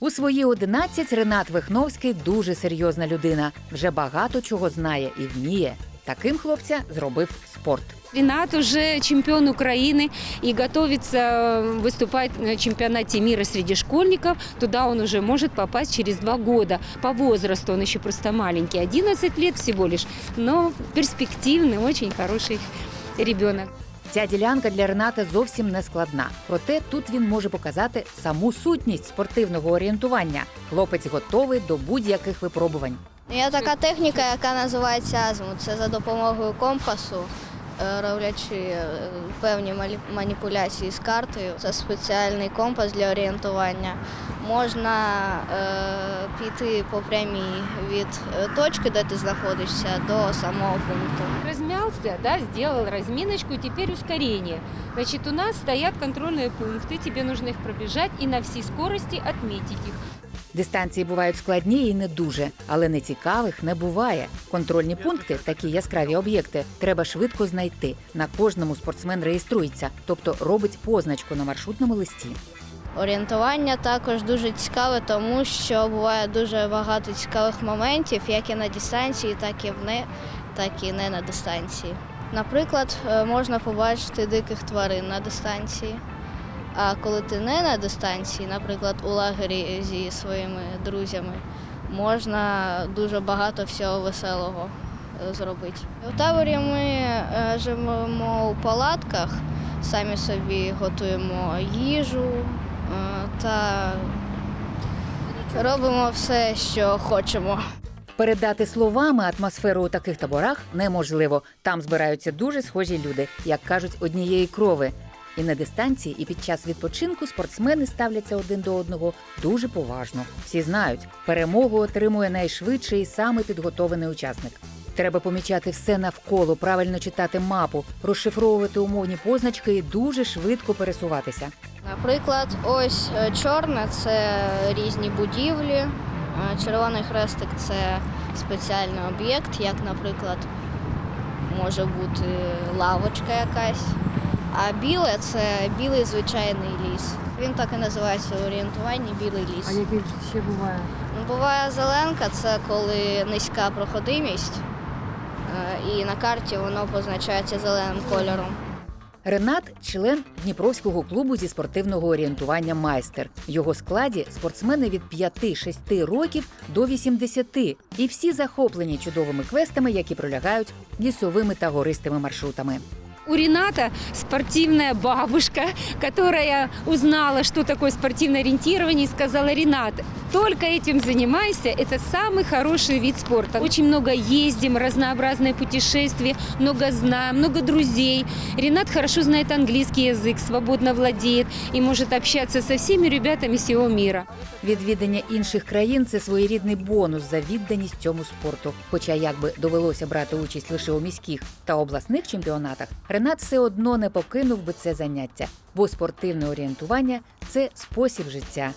У свої 11 Ренат Вихновський дуже серйозна людина. Вже багато чого знає і вміє. Таким хлопця зробив спорт. Ренат уже чемпион Украины и готовится э, выступать на чемпионате мира среди школьников. Туда он уже может попасть через два года. По возрасту он еще просто маленький, 11 лет всего лишь, но перспективный, очень хороший ребенок. Ця ділянка для Рената зовсім не складна. Проте тут він може показати саму сутність спортивного орієнтування. Хлопець готовий до будь-яких випробувань. Є така техніка, яка називається азимут. Це за допомогою компасу, е, роблячи е, певні маніпуляції з картою. Це спеціальний компас для орієнтування. Можна е, піти по прямій від е, точки, де ти знаходишся, до самого пункту. Размялся, да, сделал разминочку, теперь ускорение. Значит, у нас стоят контрольные пункты, тебе нужно их пробежать и на всей скорости отметить их. Дистанції бувають складні і не дуже, але нецікавих не буває. Контрольні пункти, такі яскраві об'єкти, треба швидко знайти. На кожному спортсмен реєструється, тобто робить позначку на маршрутному листі. Орієнтування також дуже цікаве, тому що буває дуже багато цікавих моментів, як і на дистанції, так і не, так і не на дистанції. Наприклад, е, можна побачити диких тварин на дистанції. А коли ти не на дистанції, наприклад, у лагері зі своїми друзями, можна дуже багато всього веселого е, зробити. У таборі ми е, живемо у палатках, самі собі готуємо їжу е, та робимо все, що хочемо. Передати словами атмосферу у таких таборах неможливо. Там збираються дуже схожі люди, як кажуть, однієї крови. І на дистанції, і під час відпочинку спортсмени ставляться один до одного дуже поважно. Всі знають, перемогу отримує найшвидший і саме підготовлений учасник. Треба помічати все навколо, правильно читати мапу, розшифровувати умовні позначки і дуже швидко пересуватися. Наприклад, ось е, чорне це різні будівлі, е, червоний хрестик це спеціальний об'єкт, як, наприклад, може бути лавочка якась. А біле це білий звичайний ліс. Він так і називається у орієнтуванні білий ліс. А який ще буває? Ну, Буває зеленка, це коли низька проходимість, е, і на карті воно позначається зеленим кольором. Ренат член Дніпровського клубу зі спортивного орієнтування майстер. В його складі спортсмени від 5-6 років до 80. І всі захоплені чудовими квестами, які пролягають лісовими та гористими маршрутами. У Рената спортивная бабушка, которая узнала, что такое спортивное ориентирование, и сказала, Ренат, только этим занимайся, это самый хороший вид спорта. Очень много ездим, разнообразные путешествия, много знаем, много друзей. Ренат хорошо знает английский язык, свободно владеет и может общаться со всеми ребятами всего мира. Відвідання інших країн це своєрідний бонус за відданість цьому спорту. Хоча якби довелося брати участь лише у міських та обласних чемпіонатах, Ренат все одно не покинув би це заняття, бо спортивне орієнтування це спосіб життя.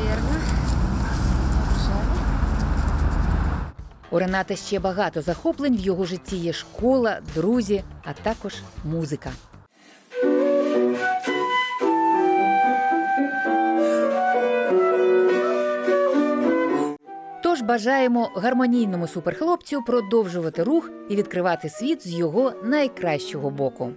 Вірно. У Рената ще багато захоплень в його житті є школа, друзі, а також музика. Тож бажаємо гармонійному суперхлопцю продовжувати рух і відкривати світ з його найкращого боку.